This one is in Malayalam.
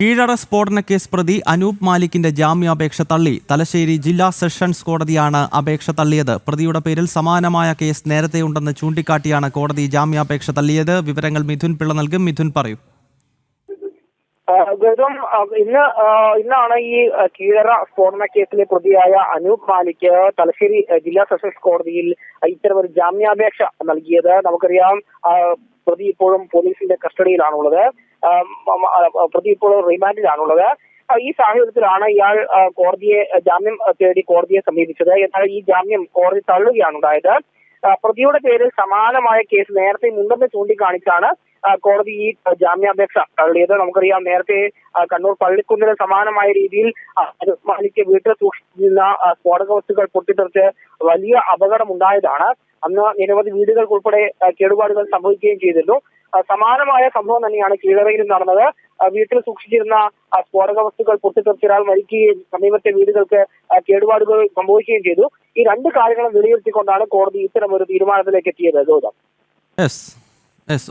കീഴറ സ്ഫോടന കേസ് പ്രതി അനൂപ് മാലിക്കിന്റെ ജാമ്യാപേക്ഷ തള്ളി. തലശ്ശേരി ജില്ലാ സെഷൻസ് കോടതിയാണ് അപേക്ഷ തള്ളിയത്. പ്രതിയുടെ പേരിൽ സമാനമായ കേസ് നേരത്തെയുണ്ടെന്ന് ചൂണ്ടിക്കാട്ടിയാണ് കോടതി ജാമ്യാപേക്ഷ തള്ളിയത്. വിവരങ്ങൾ മിഥുൻ പിള്ള നൽകും. മിഥുൻ പറയൂ. ഗൗതം ഇന്ന് ഇന്നാണ് ഈ കീഴറ സ്ഫോടന കേസിലെ പ്രതിയായ അനൂപ് മാലിക്ക് തലശ്ശേരി ജില്ലാ സെഷൻസ് കോടതിയിൽ ഇത്തരമൊരു ജാമ്യാപേക്ഷ നൽകിയത്. നമുക്കറിയാം പ്രതി ഇപ്പോഴും പോലീസിന്റെ കസ്റ്റഡിയിലാണുള്ളത്. പ്രതി ഇപ്പോൾ റിമാൻഡിലാണുള്ളത്. ഈ സാഹചര്യത്തിലാണ് ഇയാൾ കോടതിയെ ജാമ്യം തേടി കോടതിയെ സമീപിച്ചത്. എന്നാൽ ഈ ജാമ്യം കോടതി തള്ളുകയാണ് ഉണ്ടായത്. പ്രതിയുടെ പേരിൽ സമാനമായ കേസ് നേരത്തെ ഉണ്ടെന്ന് ചൂണ്ടിക്കാണിച്ചാണ് കോടതി ഈ ജാമ്യാപേക്ഷ തള്ളിയത്. നമുക്കറിയാം നേരത്തെ കണ്ണൂർ പള്ളിക്കുന്നിന് സമാനമായ രീതിയിൽ മാലിക്ക് വീട്ടിൽ സൂക്ഷിച്ചിരുന്ന സ്ഫോടക വസ്തുക്കൾ പൊട്ടിത്തെറിച്ച് വലിയ അപകടമുണ്ടായതാണ് അന്ന് നിരവധി വീടുകൾക്ക് ഉൾപ്പെടെ കേടുപാടുകൾ സംഭവിക്കുകയും ചെയ്തിരുന്നു. സമാനമായ സംഭവം തന്നെയാണ് കീഴറയിലും നടന്നത്. വീട്ടിൽ സൂക്ഷിച്ചിരുന്ന സ്ഫോടക വസ്തുക്കൾ പൊട്ടിത്തെറിച്ച് ഒരാൾ മരിക്കുകയും സമീപത്തെ വീടുകൾക്ക് കേടുപാടുകൾ സംഭവിക്കുകയും ചെയ്തു. ഈ രണ്ട് കാര്യങ്ങളും വിലയിരുത്തിക്കൊണ്ടാണ് കോടതി ഇത്തരം ഒരു തീരുമാനത്തിലേക്ക് എത്തിയത്. ഗൗതം. Yes yes